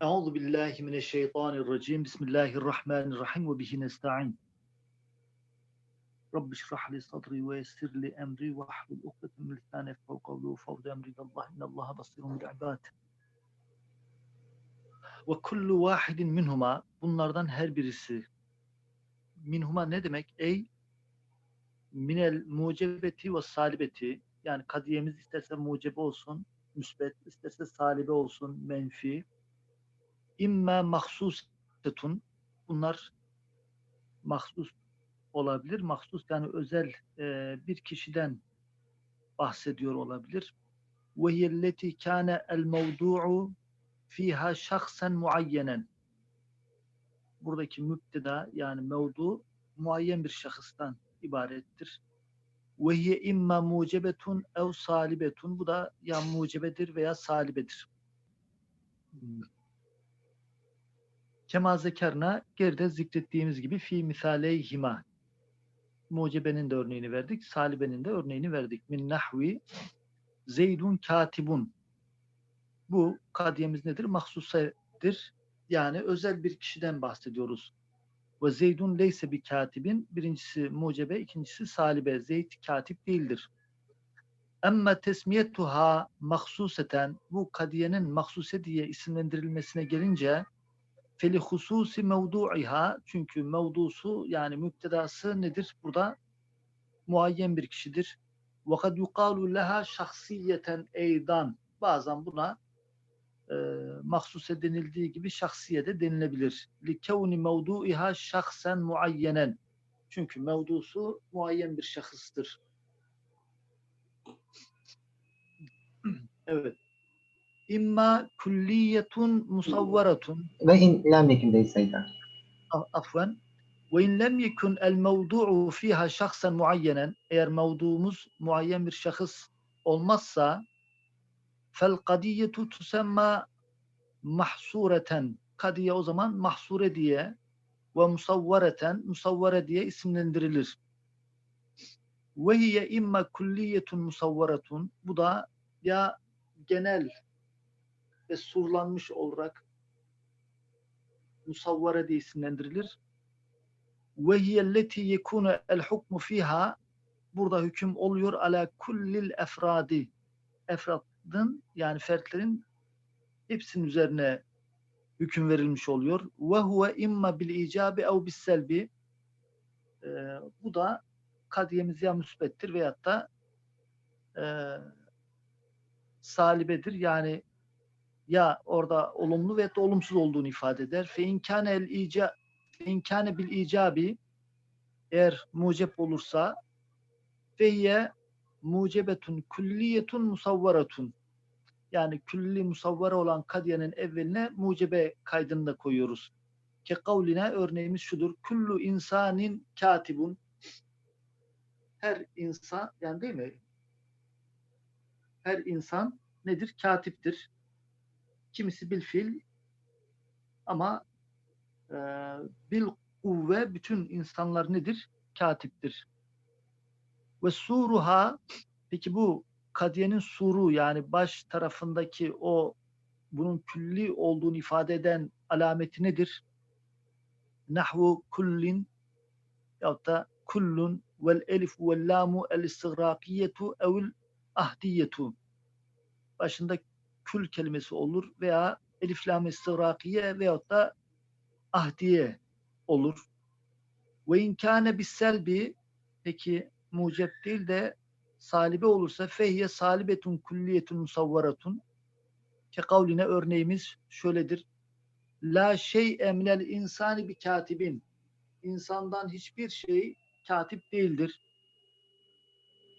Euzu billahi mineşşeytanirracim. Bismillahirrahmanirrahim ve bihi nestaîn. Rabbi şrah li sadri ve yessir li emri ve hlul ukdeten min lisani yefkahu kavli ve fevzu emri Allah innallaha basirun bil ibad. Ve kullu vahidin minhuma bunlardan her birisi minhuma ne demek? Ey minel mucebeti ve salibeti yani kadiyemiz isterse mucebe olsun, müsbet, isterse salibe olsun, menfi. İmme mahsusetun bunlar mahsus olabilir. Mahsus yani özel e, bir kişiden bahsediyor olabilir. Ve hiyelleti kâne el mevdu'u fiha şahsen muayyenen. Buradaki müpteda yani mevdu muayyen bir şahıstan ibarettir. Ve hiye imma mucebetun ev salibetun. Bu da ya mucebedir veya salibedir. Kema zekerna geride zikrettiğimiz gibi fi misaleyhima. Mucebenin de örneğini verdik. Salibenin de örneğini verdik. Min nahvi zeydun katibun. Bu kadiyemiz nedir? Mahsusedir. Yani özel bir kişiden bahsediyoruz. Ve zeydun leyse bir katibin. Birincisi mucebe, ikincisi salibe. Zeyd katip değildir. Emme tesmiyetuha mahsuseten bu kadiyenin mahsuse diye isimlendirilmesine gelince feli hususi mevdu'iha çünkü mevdusu yani müptedası nedir? Burada muayyen bir kişidir. Ve kad yukalu leha şahsiyeten eydan. Bazen buna e, mahsuse denildiği gibi şahsiye de denilebilir. Li kevni mevdu'iha şahsen muayyenen. Çünkü mevdusu muayyen bir şahıstır. evet. İmma kulliyetun musavvaratun. Ve in lem yekindeyse afven ve in lem yekun el mevdu'u fiha şahsen muayyenen eğer mevduumuz muayyen bir şahıs olmazsa fel kadiyetu tusemma mahsureten. Kadiye o zaman mahsure diye ve musavvareten musavvare diye isimlendirilir. Ve hiye imma kulliyetun musavvaratun. Bu da ya genel ve surlanmış olarak musavvare diye isimlendirilir. Ve hiyelleti yekunu el hukmu fiha burada hüküm oluyor ala kullil efradi efradın yani fertlerin hepsinin üzerine hüküm verilmiş oluyor. Ve huve imma bil icabi ev bis selbi ee, bu da kadiyemiz ya müsbettir veyahut da e, salibedir. Yani ya orada olumlu ve da olumsuz olduğunu ifade eder. Fe inkâne el ica fe bil icabi eğer mucep olursa feyye mucebetun kulliyetun musavvaratun yani külli musavvara olan kadiyenin evveline mucebe kaydını da koyuyoruz. Ke kavline örneğimiz şudur. Kullu insanin katibun her insan yani değil mi? Her insan nedir? Katiptir. Kimisi bil fil ama e, bil kuvve bütün insanlar nedir? Katiptir. Ve suruha peki bu kadiyenin suru yani baş tarafındaki o bunun külli olduğunu ifade eden alameti nedir? Nahvu kullin yahut da kullun vel elif vel lamu el istigrakiyetu evil ahdiyetu başında kül kelimesi olur veya elif lam istigrakiye veyahut da ahdiye olur. Ve inkâne selbi peki mucep değil de salibe olursa fehye salibetun kulliyetun musavvaratun ke kavline örneğimiz şöyledir. La şey emnel insani bir katibin. İnsandan hiçbir şey katip değildir.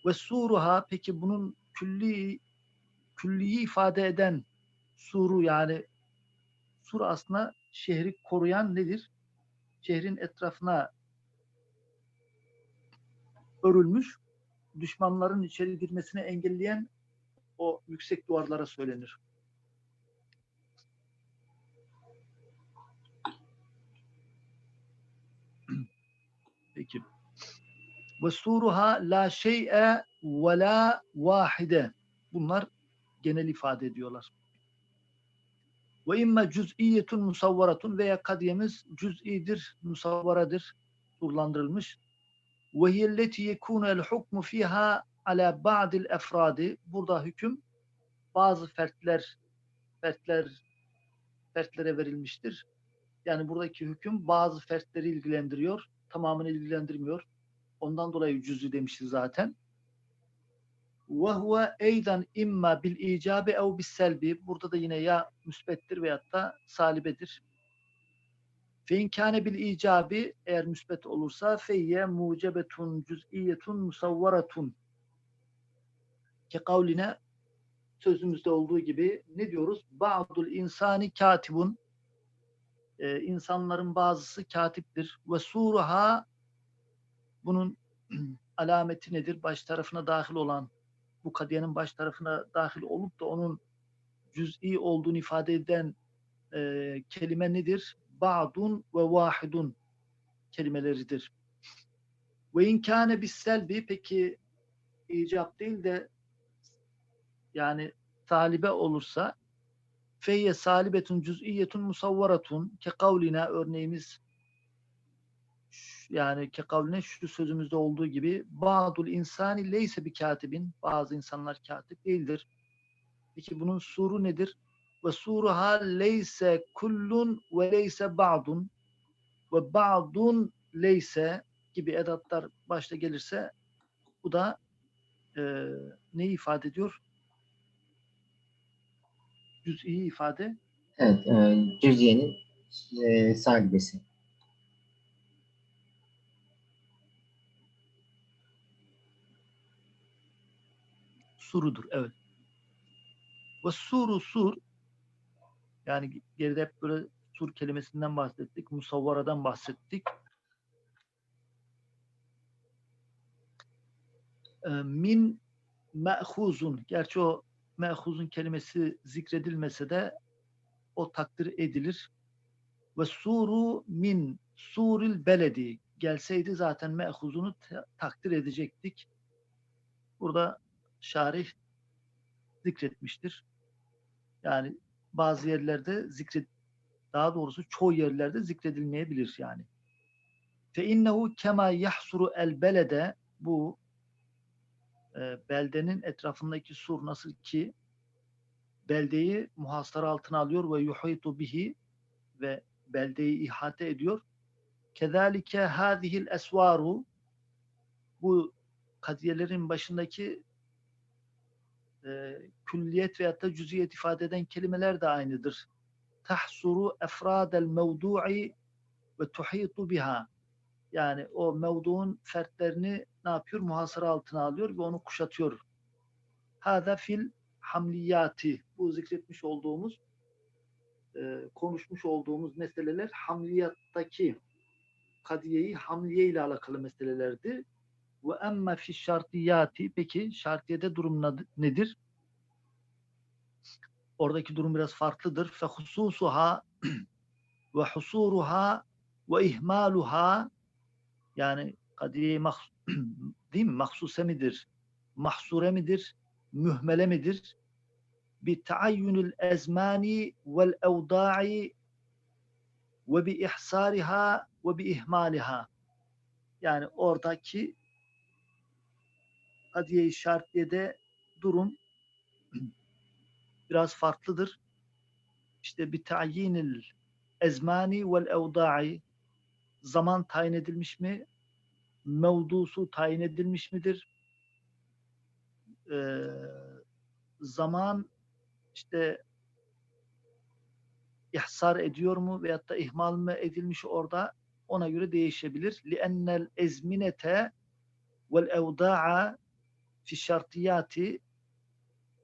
Ve suruha peki bunun külli külliyi ifade eden suru yani sur aslında şehri koruyan nedir? Şehrin etrafına örülmüş düşmanların içeri girmesini engelleyen o yüksek duvarlara söylenir. Peki. Ve suruha la şey'e ve la vahide. Bunlar genel ifade ediyorlar. Ve imme cüz'iyetun musavvaratun veya kadiyemiz cüz'idir, musavvaradır, surlandırılmış. Ve hiyelleti yekunu el hukmu fiha ala ba'dil efradi. Burada hüküm bazı fertler fertler fertlere verilmiştir. Yani buradaki hüküm bazı fertleri ilgilendiriyor, tamamını ilgilendirmiyor. Ondan dolayı cüzü demişiz zaten. Ve huve eydan imma bil icabi ev bis selbi. Burada da yine ya müsbettir veyahut da salibedir. Fe in kâne bil icabi eğer müsbet olursa feyye mucebetun cüz'iyetun musavvaratun. Ki kavline sözümüzde olduğu gibi ne diyoruz? Ba'dul insani katibun. Ee, insanların bazısı katiptir. Ve suruha bunun alameti nedir? Baş tarafına dahil olan bu kadiyenin baş tarafına dahil olup da onun cüz'i olduğunu ifade eden e, kelime nedir? Ba'dun ve vahidun kelimeleridir. Ve inkâne selbi peki icap değil de yani salibe olursa feyye salibetun cüz'iyetun musavvaratun ke kavline örneğimiz yani ke kavline şu sözümüzde olduğu gibi ba'dul insani leyse bir katibin bazı insanlar katip değildir. Peki bunun suru nedir? Ve suruha leyse kullun ve leyse ba'dun ve ba'dun leyse gibi edatlar başta gelirse bu da e, ne ifade ediyor? Cüz'i ifade. Evet, e, cüziyenin e, salibesi. Surudur. Evet. Ve suru sur yani geride hep böyle sur kelimesinden bahsettik. Musavvaradan bahsettik. Ee, min me'huzun gerçi o me'huzun kelimesi zikredilmese de o takdir edilir. Ve suru min suril beledi gelseydi zaten me'huzunu takdir edecektik. Burada şarih zikretmiştir. Yani bazı yerlerde zikret daha doğrusu çoğu yerlerde zikredilmeyebilir yani. Fe innehu kema yahsuru el belede bu e, beldenin etrafındaki sur nasıl ki beldeyi muhasara altına alıyor ve yuhitu bihi ve beldeyi ihate ediyor. Kezalike hadihil esvaru bu kadiyelerin başındaki e, külliyet veyahut da cüziyet ifade eden kelimeler de aynıdır. Tahsuru efradel mevdu'i ve tuhitu biha. Yani o mevduun fertlerini ne yapıyor? Muhasara altına alıyor ve onu kuşatıyor. Hada fil hamliyati. Bu zikretmiş olduğumuz e, konuşmuş olduğumuz meseleler hamliyattaki kadiyeyi hamliye ile alakalı meselelerdi. Ve emme fi şartiyati peki şartiyede durum nedir? Oradaki durum biraz farklıdır. Fe hususuha ve husuruha ve ihmaluha yani kadiye değil mi? Mahsuse midir? Mahsure midir? Mühmele midir? Bi taayyunul ezmani vel evda'i ve bi ihsariha ve bi ihmaliha yani oradaki Hadiye-i Şartiye'de durum biraz farklıdır. İşte bir tayyinil ezmani vel evda'i zaman tayin edilmiş mi? Mevdusu tayin edilmiş midir? Ee, zaman işte ihsar ediyor mu veyahut da ihmal mı edilmiş orada ona göre değişebilir. لِأَنَّ الْاَزْمِنَةَ وَالْاَوْدَاعَ fi şartiyati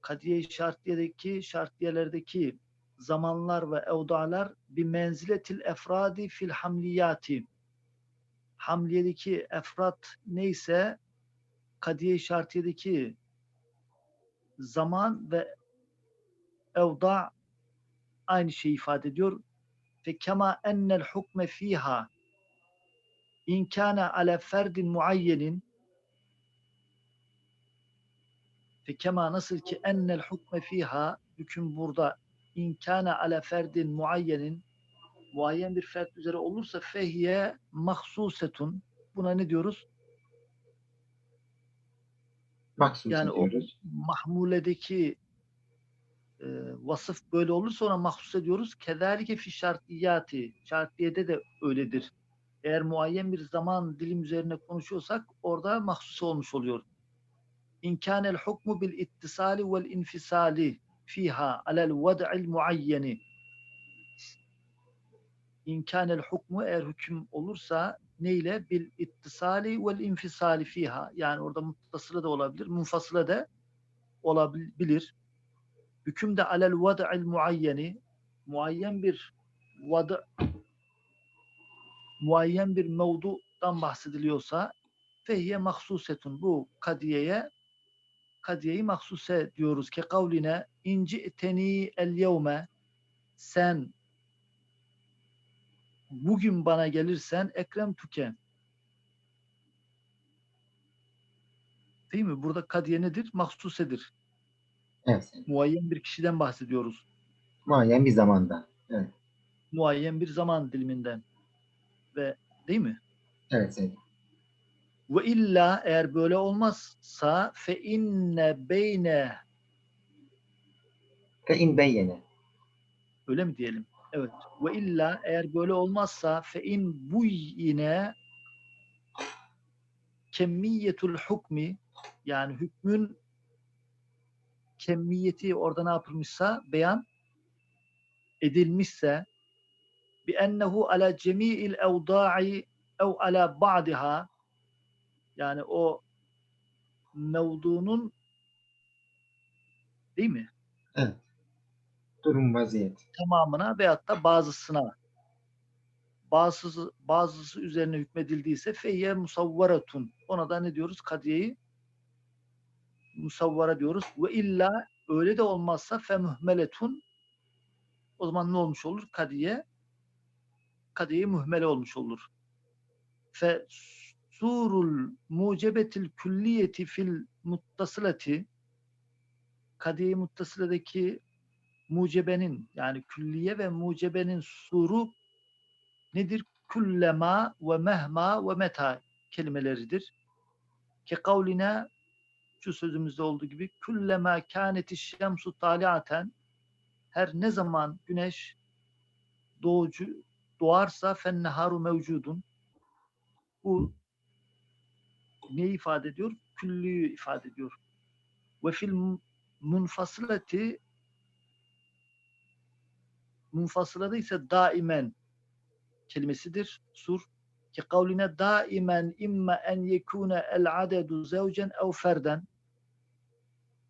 kadiye şartiyedeki şartiyelerdeki zamanlar ve evdalar bir menziletil efradi fil hamliyati. Hamliyedeki efrat neyse kadiye şartiyedeki zaman ve evda aynı şeyi ifade ediyor. Fe kema ennel hukme fiha. İn kana ala ferdin muayyenin Fe kema nasıl ki ennel hukme fiha hüküm burada inkâne ala ferdin muayyenin muayyen bir fert üzere olursa fehiye mahsusetun. Buna ne diyoruz? Maksus Yani o- diyoruz. mahmuledeki e, vasıf böyle olursa ona mahsus ediyoruz. Kezalike fi şartiyati. Şartiyede de öyledir. Eğer muayyen bir zaman dilim üzerine konuşuyorsak orada mahsus olmuş oluyor. İmkanel hukmu bil ittisali vel infisali fiha alel vad'il muayyeni. İmkanel hukmu eğer hüküm olursa neyle? Bil ittisali vel infisali fiha. Yani orada muttasıla da olabilir, munfasıla da olabilir. Hüküm de alel vad'il muayyeni muayyen bir vad muayyen bir mevdudan bahsediliyorsa fehiye mahsusetun. Bu kadiyeye kadiyeyi mahsuse diyoruz ki kavline inci teni el yevme sen bugün bana gelirsen ekrem tüke. Değil mi? Burada kadiye nedir? Mahsusedir. Evet. Muayyen bir kişiden bahsediyoruz. Muayyen bir zamanda. Evet. Muayyen bir zaman diliminden. Ve değil mi? Evet. Sayın. Ve illa eğer böyle olmazsa fe inne beyne Fe in beyyene. öyle mi diyelim? Evet. Ve illa eğer böyle olmazsa fe in bu yine kemmiyetul hukmi yani hükmün kemmiyeti orada ne yapılmışsa beyan edilmişse bi ennehu ala cemi'il evda'i ev ala ba'diha yani o mevdunun değil mi? Durum vaziyet. tamamına veyahut da bazısına bazısı bazısı üzerine hükmedildiyse feyye musavvaratun. Ona da ne diyoruz? Kadiyeyi musavvara diyoruz. Ve illa öyle de olmazsa fe muhmeletun o zaman ne olmuş olur? Kadiye kadiye muhmele olmuş olur. Fe surul mucebetil külliyeti fil muttasıleti kadiye muttasıladaki mucebenin yani külliye ve mucebenin suru nedir? Kullema ve mehma ve meta kelimeleridir. Ki kavline şu sözümüzde olduğu gibi kullema kâneti şemsu taliaten her ne zaman güneş doğucu doğarsa fenneharu mevcudun bu neyi ifade ediyor? Küllüyü ifade ediyor. Ve fil munfasıleti munfasılada ise daimen kelimesidir. Sur ki kavline daimen imma en yekune el adedu zevcen ev ferden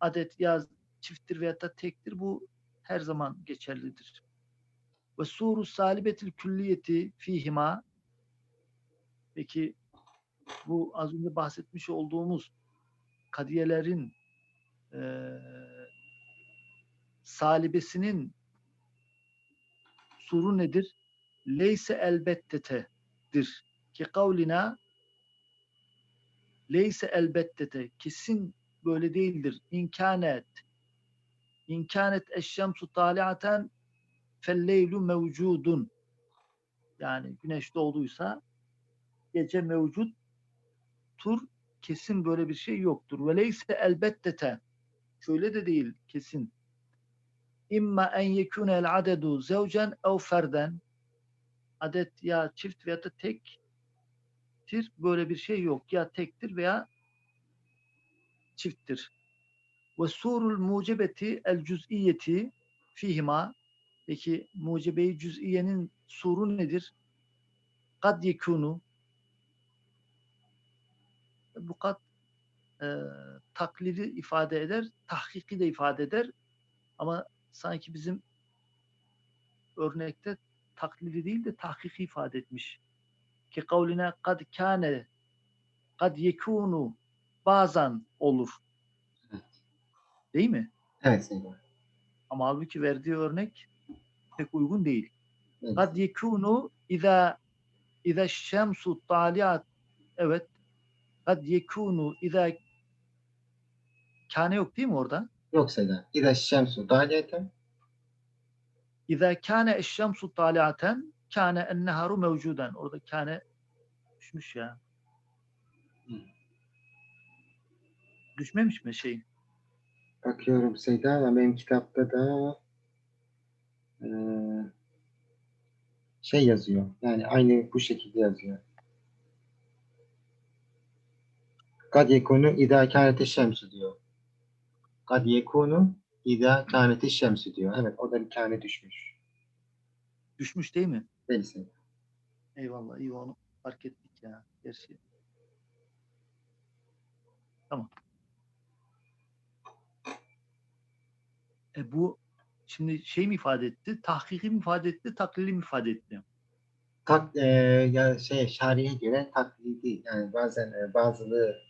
adet ya çifttir veya da tektir. Bu her zaman geçerlidir. Ve suru salibetil külliyeti fihima peki bu az önce bahsetmiş olduğumuz kadiyelerin eee salibesinin suru nedir? Leyse elbettetedir. Ki kavlina leyse elbettete kesin böyle değildir. İmkanet imkanet eşşemsu taliaten felleylu mevcudun yani güneş doğduysa gece mevcut tur kesin böyle bir şey yoktur. Ve leyse elbettete şöyle de değil kesin. İmma en yekune el adedu zevcen ev ferden adet ya çift veya da tektir. Böyle bir şey yok. Ya tektir veya çifttir. Ve surul mucebeti el cüz'iyeti fihima peki mucebe-i cüz'iyenin suru nedir? Kad yekunu bu kad e, taklidi ifade eder, tahkiki de ifade eder ama sanki bizim örnekte taklidi değil de tahkiki ifade etmiş. Ki kavline kad kâne kad yekunu bazen olur. Değil mi? Evet. Ama halbuki verdiği örnek pek uygun değil. Kad yekunu iza iza şemsu taliat evet kad yekunu iza kâne yok değil mi orada? Yok Sayın. İza şemsu daliyeten İza kâne eşşemsu taliaten kâne enneharu mevcuden. Orada kâne düşmüş ya. Hı. Düşmemiş mi şey? Bakıyorum Seyda ama benim kitapta da eee, şey yazıyor. Yani aynı bu şekilde yazıyor. Kad yekunu idâ kâneti şemsü diyor. Kad yekunu idâ kâneti şemsü diyor. Evet orada bir kâne düşmüş. Düşmüş değil mi? Seyda. Eyvallah iyi onu fark ettik ya. Gerçi. Tamam. E bu şimdi şey mi ifade etti? Tahkiki mi ifade etti? Taklili mi ifade etti? Tak, eee, ya şey şarihe göre taklidi yani bazen e, bazıları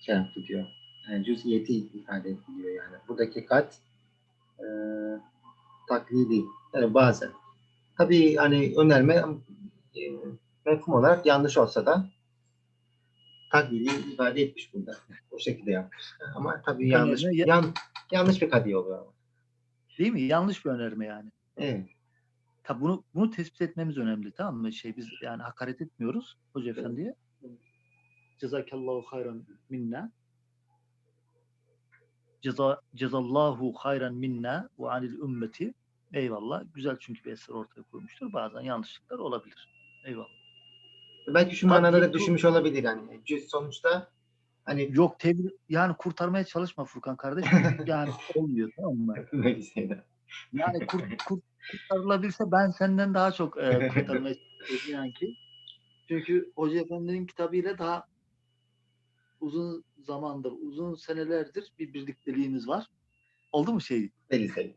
şey yaptı diyor. Yani cüz'iyeti ifade ediliyor yani. Buradaki kat eee taklidi. Yani bazen. Tabii hani önerme e, mefhum olarak yanlış olsa da taklidi ifade etmiş burada. O şekilde yapmış. Ama tabii yanlış Önerme ya- yan, yanlış bir kadiye oluyor ama. Değil mi? Yanlış bir önerme yani. Evet. Tabi bunu bunu tespit etmemiz önemli tamam mı? Şey biz yani hakaret etmiyoruz hoca Evet. efendiye. Cezakallahu hayran minna. Ceza, cezallahu hayran minna ve anil ümmeti. Eyvallah. Güzel çünkü bir eser ortaya koymuştur. Bazen yanlışlıklar olabilir. Eyvallah. Belki şu manada da düşünmüş olabilir yani. Sonuçta hani Yok tebrik yani kurtarmaya çalışma Furkan kardeşim. yani olmuyor tamam mı? Yani kurt, kurt, kurtarılabilse ben senden daha çok e, kurtarmaya çalışıyorum yani ki. Çünkü Hoca Efendi'nin kitabıyla daha uzun zamandır, uzun senelerdir bir birlikteliğimiz var. Oldu mu şey? Belli şey.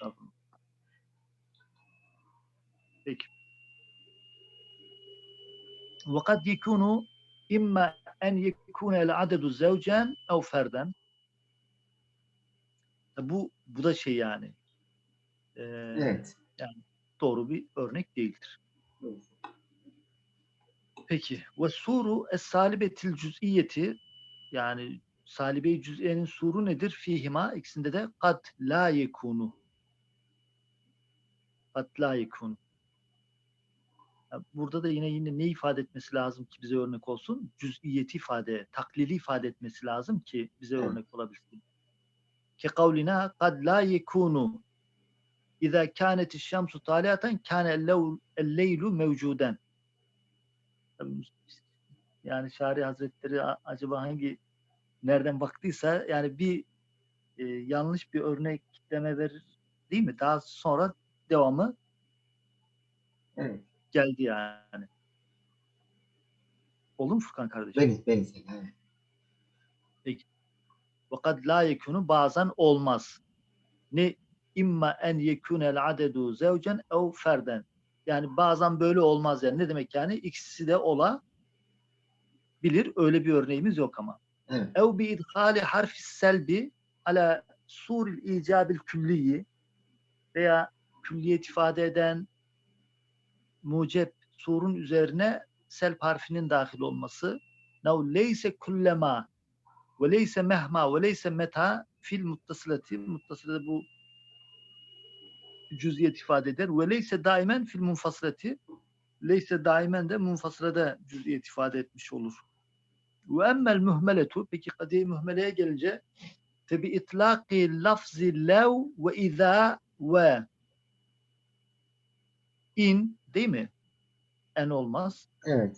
Tamam. Peki. وقد يكون إما أن يكون العدد زوجا أو فردا. Bu bu da şey yani. Ee, Evet. doğru bir örnek değildir. Peki. Ve suru es salibetil cüz'iyeti yani salibe-i cüz'iyenin suru nedir? Fihima ikisinde de kad la yekunu. Kad la yekunu. Burada da yine yine ne ifade etmesi lazım ki bize örnek olsun? Cüz'iyeti ifade, taklili ifade etmesi lazım ki bize Evet. örnek olabilsin. Ki kavlina kad la yekunu İza kânet şemsu taliaten kâne el-leylu mevcuden. Yani Şari Hazretleri acaba hangi nereden baktıysa yani bir e, yanlış bir örnekleme verir değil mi? Daha sonra devamı Evet. geldi yani. Oldu mu Furkan kardeşim? Belli şey. Evet. Fakat la yekunu bazen olmaz. Ne imma en yekunel adedu zevcen ev ferden. Yani bazen böyle olmaz yani. Ne demek yani? İkisi de ola bilir. Öyle bir örneğimiz yok ama. Evet. ev bi idhali harfi selbi ala suril icabil külliyi veya külliyet ifade eden mucep surun üzerine selb harfinin dahil olması nav leyse kullema ve leyse mehma ve leyse meta fil muttasılati muttasılada bu cüziyet ifade eder ve leyse daimen fil munfasılati leyse daimen de munfasılada cüziyet ifade etmiş olur. Ve emmel mühmeletu peki kadiye mühmeleye gelince tebi itlaqi lafzi lev ve izâ ve in değil mi? En olmaz. Evet.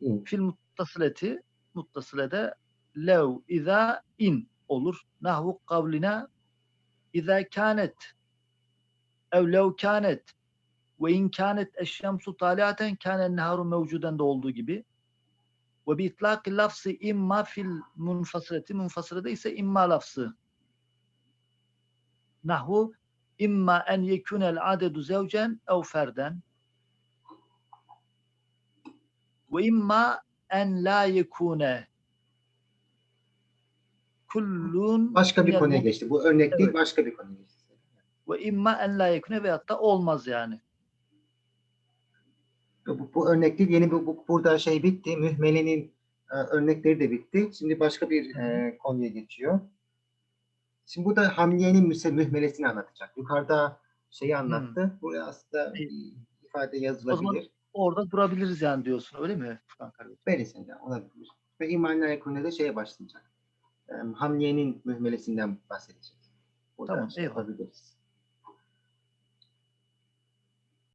İyi. Fil muttasıleti muttasılede lev izâ in olur. Nahvu kavlina izâ kânet ev lev kânet ve in kânet eşşemsu taliaten kânen neharu mevcuden de olduğu gibi ve bi itlaqi lafzı imma fil munfasıleti munfasılede ise imma lafzı nahvu imma en yekunel adedu zevcen ev ferden ve imma en la yekune kullun Başka bir konuya geçti. Bu örnek değil, Evet. başka bir konuya geçti. Ve imma en la yekune veyahut da olmaz yani. Bu, bu örnek değil. Yeni bu, bu- burada şey bitti. Mühmelenin e, örnekleri de bitti. Şimdi başka bir e, konuya geçiyor. Şimdi burada hamliyenin müse- mühmelesini anlatacak. Yukarıda şeyi anlattı. Buraya aslında bir ifade yazılabilir. Orada durabiliriz yani diyorsun öyle mi? Verisinde olabilir. Ve imanlar ekolünde de şeye başlayacak. E, Hamliye'nin mühmelesinden bahsedecek. Burada Tamam, şey yapabiliriz.